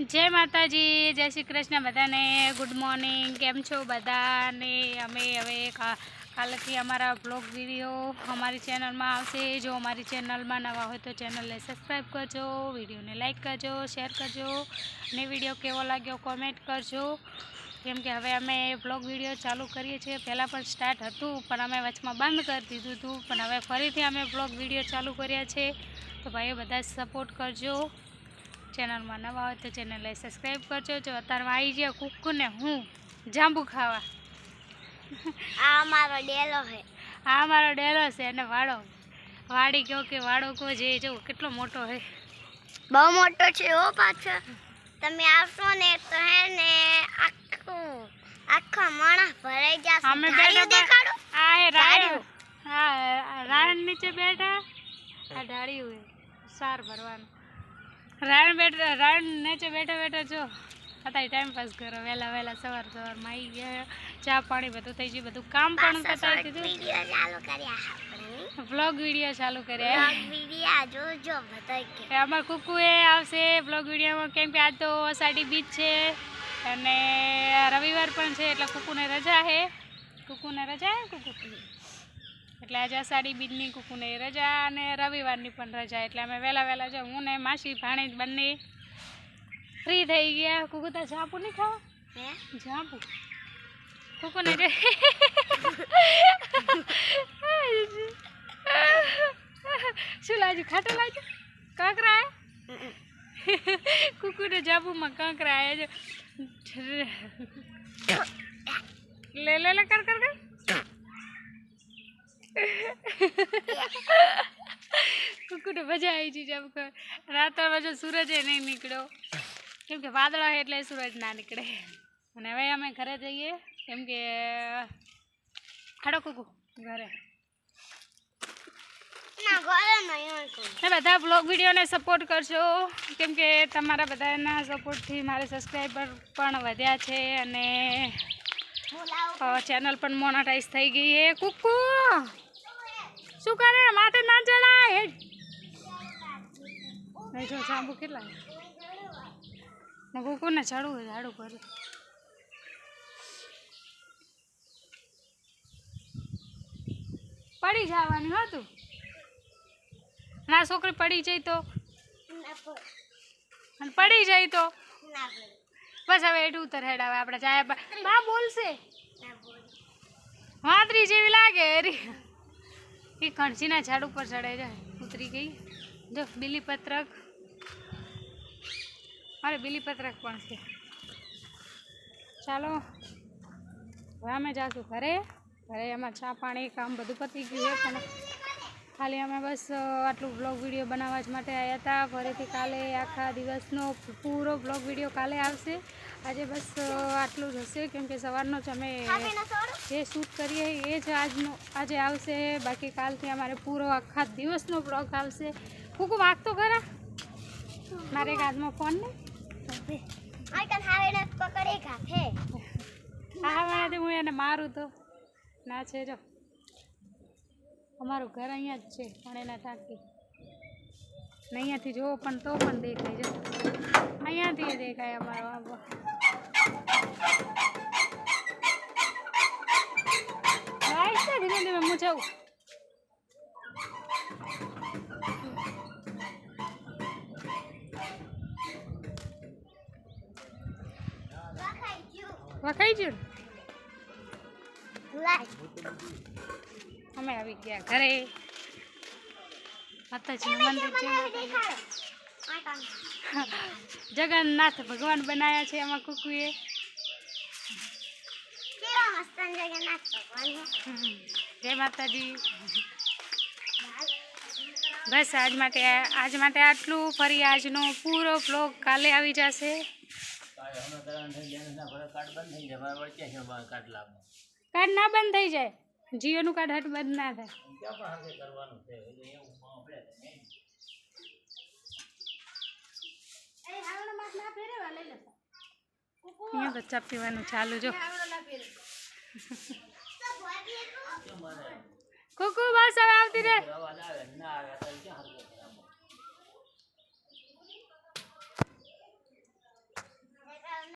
જય માતાજી, જય શ્રી કૃષ્ણ બધાને ગુડ મોર્નિંગ કેમ છો બધાને? અમે હવે કાલથી અમારા બ્લોગ વીડિયો અમારી ચેનલમાં આવશે. જો અમારી ચેનલમાં નવા હોય તો ચેનલને સબસ્ક્રાઈબ કરજો, વિડીયોને લાઈક કરજો શેર કરજો, અને વીડિયો કેવો લાગ્યો કોમેન્ટ કરજો. કેમ કે હવે અમે બ્લોગ વીડિયો ચાલુ કરીએ છીએ. પહેલાં પણ સ્ટાર્ટ હતું, પણ અમે વચમાં બંધ કરી દીધું હતું. પણ હવે ફરીથી અમે બ્લોગ વીડિયો ચાલુ કર્યા છે. તો ભાઈઓ, બધા સપોર્ટ કરજો. ચેનલમાં નવા હોય તો ચેનલને સબસ્ક્રાઈબ કરજો. જો અત્યારમાં આવી ગયા કુકુને હું જાંબુ ખાવા. આ મારો ડેલો છે. આ મારો ડેલો છે અને વાડો વાડી કહો કે વાડો કહો જે જો કેટલો મોટો છે. બહુ મોટો છે હો પાછો. તમે આવશો ને તો હે ને આખું આખા માણસ ભરાઈ જશે. અમે બેઠા આ હે રાયણ હા રાણ નીચે બેઠા. આ ડાળિયું હે. સાર ભરવાનું. રાયણ બેઠા રાણ નીચે બેઠા બેઠા જો. અત્યારે ટાઈમ પાસ કરો વહેલા વહેલા સવાર સવારમાં આવી ગયા. ચા પાણી બધું થઈ ગયું. બધું કામ પણ પતાવી દીધું બ્લોગ વીડિયો ચાલુ કર્યા અમાર કુકુ એ આવશે બ્લોગ વિડીયોમાં કેમ કે આજ તો અષાઢી બીચ છે અને રવિવાર પણ છે એટલે કુકુને રજા છે કુકુને રજા હે કુકુ એટલે આજે અષાઢી બીજની કુકુને રજા અને રવિવારની પણ રજા. એટલે અમે વહેલા વહેલા જો હું ને માસી ભાણેજ બંને ફ્રી થઈ ગયા. કુકુ તાર જાંબુ નહીં ખાવા? હે? જાંબુ કુકુને જે શું લાગ્યું? ખાટું લાગ્યું? કાંકરા હે? કુકુને જાંબુમાં કાંકરા આવ્યા છે લે લે લે કર કર કર. કુકુને મજા આવી ગઈ જેમ કે રાતમાં જો સૂરજ નહીં નીકળ્યો. કેમ કે વાદળા એટલે સૂરજ ના નીકળે. અને હવે અમે ઘરે જઈએ. કેમ કે ખાડો કુકુ ઘરે. બધા બ્લોગ વિડીયોને સપોર્ટ કરશો કેમ કે તમારા બધાના સપોર્ટથી મારે સબસ્ક્રાઈબર પણ વધ્યા છે અને ચેનલ પણ મોનેટાઈઝ થઈ ગઈ હે કુકુ શું કરે? માથે ના ચડાય હેડ જો જાંબુ કેટલા ને કુકુને ચડવું ઝાડું કરે. પડી જવાનું હતું ના છોકરી પડી જાય તો? પડી. જાય તો? બસ હવે એટલું ઉતર હેડ હવે આપણે ચાય બા બોલશે. વાંદરી જેવી લાગે એરી એ કણસીના ઝાડ ઉપર ચડાઈ જાય ઉતરી ગઈ. જો બીલીપત્રક મારે બિલીપત્રક પણ છે. ચાલો હવે અમે જાશું ઘરે. ઘરે એમાં ચા પાણી કામ બધું પતી ગયું છે પણ ખાલી અમે બસ આટલું બ્લોગ વીડિયો બનાવવા જ માટે આવ્યા હતા. ફરીથી કાલે આખા દિવસનો પૂરો બ્લોગ વીડિયો કાલે આવશે. આજે બસ આટલું જ હશે કેમ કે સવારનો જ અમે જે શૂટ કરીએ એ જ આજનો આજે આવશે. બાકી કાલથી અમારે પૂરો આખા દિવસનો બ્લોગ આવશે. કુકુ વાગતો ખરા? મારે એક હાથમાં ફોન ને? આ વાળાથી હું એને મારું તો. ના છે જો. અમારું ઘર અહીંયા જ છે પણ એના ટાંકી ને અહીંયાથી જોવો પણ તો પણ દેખાય જો. અહીંયાથી દેખાય અમારો આબો. ધીમે ધીમે હું જાઉં. વખાઈ ગયું? અમે આવી ગયા ઘરે માતાજીનું મંદિર જગન્નાથ ભગવાન બનાવ્યા છે એમાં કુકુએ. જય માતાજી. બસ આજ માટે આજ માટે આટલું. ફરી આજનો પૂરો બ્લોગ કાલે આવી જશે. કાર્ડ ના બંધ થઈ જાય. જીઓનું કાર્ડ હટ બંધ ના થાય. અહીંયા બચ્ચા પીવાનું ચાલુ જો. કુકુ બસ હવે આવતી રે